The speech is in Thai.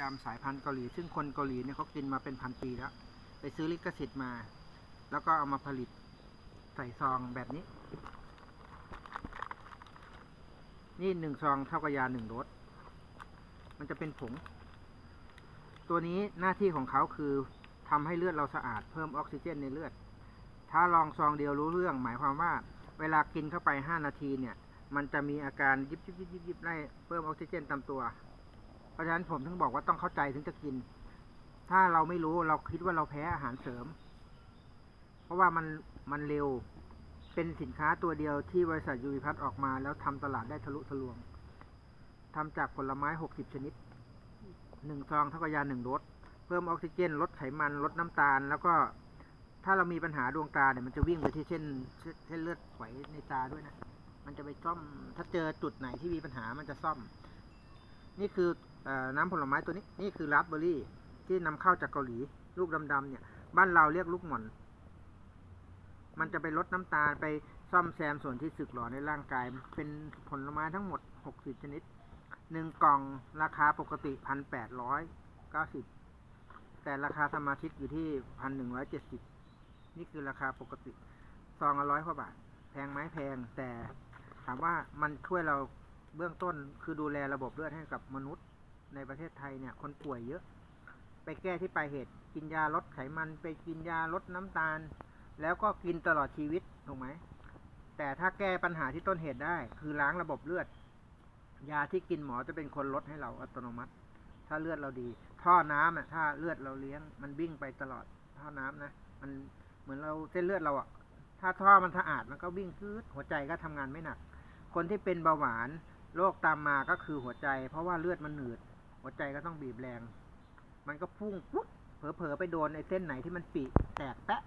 ดำสายพันธุ์เกาหลี ซึ่งคนเกาหลีเนี่ยเขากินมาเป็นพันปีแล้ว ไปซื้อลิขสิทธิ์มา แล้วก็เอามาผลิตใส่ซองแบบนี้ นี่หนึ่งซองเท่ากับยาหนึ่งโดสมันจะเป็นผง ตัวนี้หน้าที่ของเขาคือทำให้เลือดเราสะอาดเพิ่มออกซิเจนในเลือด ถ้าลองซองเดียวรู้เรื่อง หมายความว่า เวลากินเข้าไปห้านาทีเนี่ย มันจะมีอาการยิบยิบยิบยิบยิบไล่เพิ่มออกซิเจนตามตัว ราะฉะนั้นผมถึงบอกว่าต้องเข้าใจถึงจะกิน ถ้าเราไม่รู้เราคิดว่าเราแพ้อาหารเสริม เพราะว่ามันมันเร็ว เป็นสินค้าตัวเดียวที่บริษัทยูริพัฒออกมา แล้วทำตลาดได้ทะลุทะลวงทำจากผลไม้หกสิบชนิดหนึ่งซองเท่ากับยาหนึ่งโดสเพิ่มออกซิเจน ลดไขมัน ลดน้ำตาล แล้วก็ถ้าเรามีปัญหาดวงตาเนี่ยมันจะวิ่งไปที่เส้นเส้นเลือดฝอยในตาด้วยนะ มันจะไปซ่อม ถ้าเจอจุดไหนที่มีปัญหามันจะซ่อม นี่คือ น้ำผลไม้ตัวนี้นี่คือราสเบอร์รี่ที่นำเข้าจากเกาหลี ลูกดำๆเนี่ย บ้านเราเรียกลูกหม่อน มันจะไปลดน้ำตาลไปซ่อมแซมส่วนที่สึกหรอในร่างกาย เป็นผลไม้ทั้งหมด 60 ชนิดหนึ่งกล่องราคาปกติพันแปดร้อยเก้าสิบแต่ราคาสมาชิกอยู่ที่พันหนึ่งร้อยเจ็ดสิบนี่คือราคาปกติซองละร้อยกว่าบาท แพงไหมแพง แต่ถามว่ามันช่วยเราเบื้องต้นคือดูแลระบบเลือดให้กับมนุษย์ ในประเทศไทยเนี่ยคนป่วยเยอะ ไปแก้ที่ปลายเหตุ กินยาลดไขมันไปกินยาลดน้ำตาล แล้วก็กินตลอดชีวิตถูกไหมแต่ถ้าแก้ปัญหาที่ต้นเหตุได้ คือล้างระบบเลือด ยาที่กินหมอจะเป็นคนลดให้เราอัตโนมัติ ถ้าเลือดเราดี ท่อน้ำอะถ้าเลือดเราเลี้ยง มันวิ่งไปตลอดท่อน้ำนะมันเหมือนเราเส้นเลือดเราอะถ้าท่อมันสะอาดมันก็วิ่งคืดหัวใจก็ทำงานไม่หนัก คนที่เป็นเบาหวานโรคตามมาก็คือหัวใจ เพราะว่าเลือดมันหนืด หัวใจก็ต้องบีบแรง มันก็พุ่งปุ๊บเผลอๆไปโดนไอ้เส้นไหนที่มันปีแตกแปะ